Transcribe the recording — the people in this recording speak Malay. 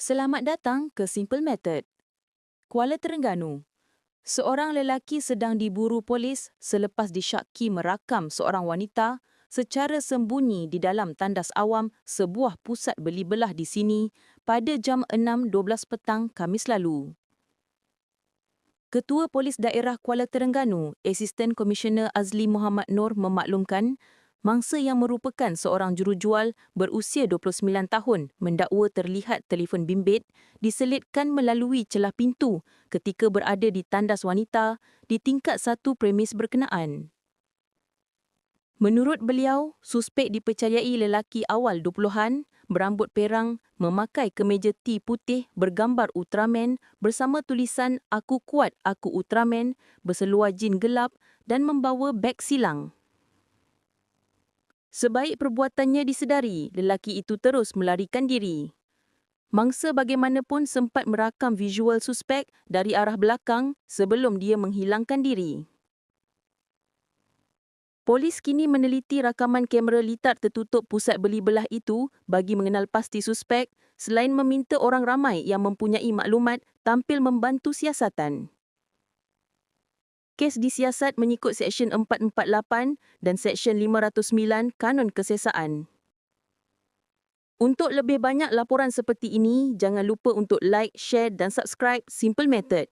Selamat datang ke Simple Method. Kuala Terengganu. Seorang lelaki sedang diburu polis selepas disyaki merakam seorang wanita secara sembunyi di dalam tandas awam sebuah pusat beli belah di sini pada jam 6.12 petang Kamis lalu. Ketua Polis Daerah Kuala Terengganu, Asisten Komisioner Azli Muhammad Nur memaklumkan mangsa yang merupakan seorang jurujual berusia 29 tahun mendakwa terlihat telefon bimbit diselitkan melalui celah pintu ketika berada di tandas wanita di tingkat satu premis berkenaan. Menurut beliau, suspek dipercayai lelaki awal 20-an, berambut perang, memakai kemeja T putih bergambar Ultraman bersama tulisan Aku Kuat, Aku Ultraman, berseluar jin gelap dan membawa beg silang. Sebaik perbuatannya disedari, lelaki itu terus melarikan diri. Mangsa bagaimanapun sempat merakam visual suspek dari arah belakang sebelum dia menghilangkan diri. Polis kini meneliti rakaman kamera litar tertutup pusat beli belah itu bagi mengenal pasti suspek selain meminta orang ramai yang mempunyai maklumat tampil membantu siasatan. Kes disiasat mengikut Seksyen 448 dan Seksyen 509 Kanun Kesesaan. Untuk lebih banyak laporan seperti ini, jangan lupa untuk like, share dan subscribe Simple Method.